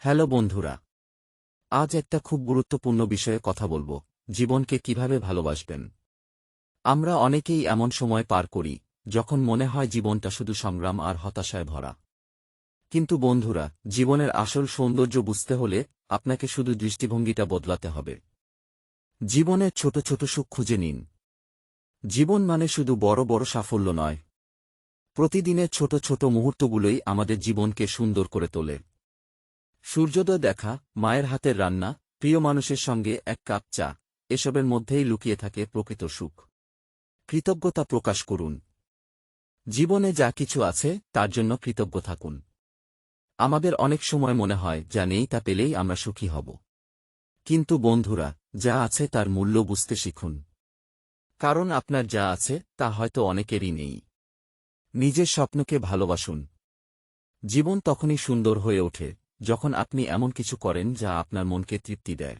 Hello বন্ধুরা, আজ একটা খুব গুরুত্বপূর্ণ বিষয়ে কথা বলব, জীবনকে কীভাবে ভালোবাসবেন। আমরা অনেকেই এমন সময় পার করি, যখন মনে হয় জীবনটা শুধু সংগ্রাম আর হতাশায় ভরা। কিন্তু বন্ধুরা, জীবনের আসল সৌন্দর্য বুঝতে হলে আপনাকে শুধু দৃষ্টিভঙ্গিটা বদলাতে হবে। জীবনের ছোট ছোট সুখ খুঁজে নিন। জীবন মানে শুধু বড় বড় সাফল্য নয়। প্রতিদিনের ছোট ছোট মুহূর্তগুলোই আমাদের জীবনকে সুন্দর করে তোলে। সূর্যোদয় দেখা, মায়ের হাতের রান্না, প্রিয় মানুষের সঙ্গে এক কাপ চা, এসবের মধ্যেই লুকিয়ে থাকে প্রকৃত সুখ। কৃতজ্ঞতা প্রকাশ করুন। জীবনে যা কিছু আছে, তার জন্য কৃতজ্ঞ থাকুন। আমাদের অনেক সময় মনে হয়, যা নেই তা পেলেই আমরা সুখী হব। কিন্তু বন্ধুরা, যা আছে তার মূল্য বুঝতে শিখুন। কারণ আপনার যা আছে, তা হয়তো অনেকেরই নেই। নিজের স্বপ্নকে ভালোবাসুন। জীবন তখনই সুন্দর হয়ে ওঠে। যখন আপনি এমন কিছু করেন যা আপনার মনকে তৃপ্তি দেয়।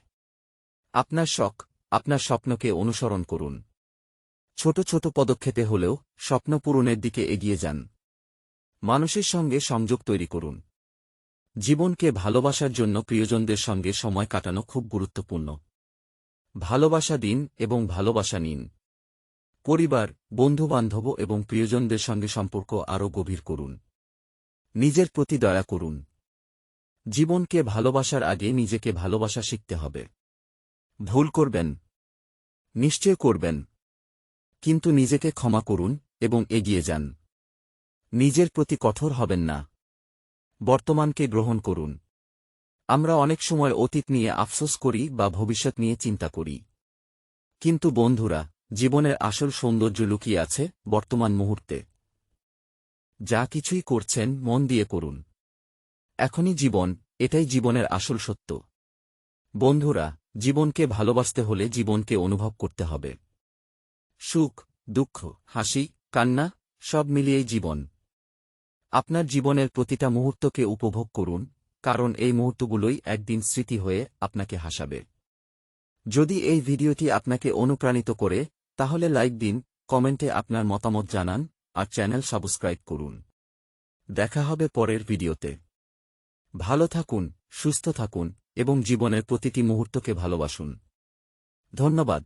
আপনার শখ, আপনার স্বপ্নকে অনুসরণ করুন। ছোট ছোট পদক্ষেপে হলেও স্বপ্ন পূরণের দিকে এগিয়ে যান। মানুষের সঙ্গে সংযোগ তৈরি করুন। জীবনকে ভালোবাসার জন্য প্রিয়জনদের সঙ্গে সময় কাটানো খুব গুরুত্বপূর্ণ। ভালোবাসা দিন এবং ভালোবাসা নিন। পরিবার, বন্ধুবান্ধব এবং প্রিয়জনদের সঙ্গে সম্পর্ক আরও গভীর করুন। নিজের প্রতি দয়া করুন। জীবনকে ভালোবাসার আগে নিজেকে ভালোবাসা শিখতে হবে। ভুল করবেন। নিশ্চয় করবেন। কিন্তু নিজেকে ক্ষমা করুন এবং এগিয়ে যান। নিজের প্রতি কঠোর হবেন না। বর্তমানকে গ্রহণ করুন। আমরা অনেক সময় অতীত নিয়ে আফসোস করি বা ভবিষ্যৎ নিয়ে চিন্তা করি। কিন্তু বন্ধুরা, জীবনের আসল সৌন্দর্য লুকিয়ে আছে বর্তমান মুহূর্তে। যা কিছুই করছেন, মন দিয়ে করুন। এখনই জীবন, এটাই জীবনের আসল সত্য। বন্ধুরা, জীবনকে ভালোবাসতে হলে জীবনকে অনুভব করতে হবে। সুখ, দুঃখ, হাসি, কান্না, সব মিলিয়েই জীবন। আপনার জীবনের প্রতিটা মুহূর্তকে উপভোগ করুন, কারণ এই মুহূর্তগুলোই একদিন স্মৃতি হয়ে আপনাকে হাসাবে। যদি এই ভিডিওটি আপনাকে অনুপ্রাণিত করে, তাহলে লাইক দিন, কমেন্টে আপনার মতামত জানান, আর চ্যানেল সাবস্ক্রাইব করুন। দেখা হবে পরের ভিডিওতে। ভালো থাকুন সুস্থ থাকুন এবং জীবনের প্রতিটি মুহূর্তকে ভালোবাসুন। ধন্যবাদ।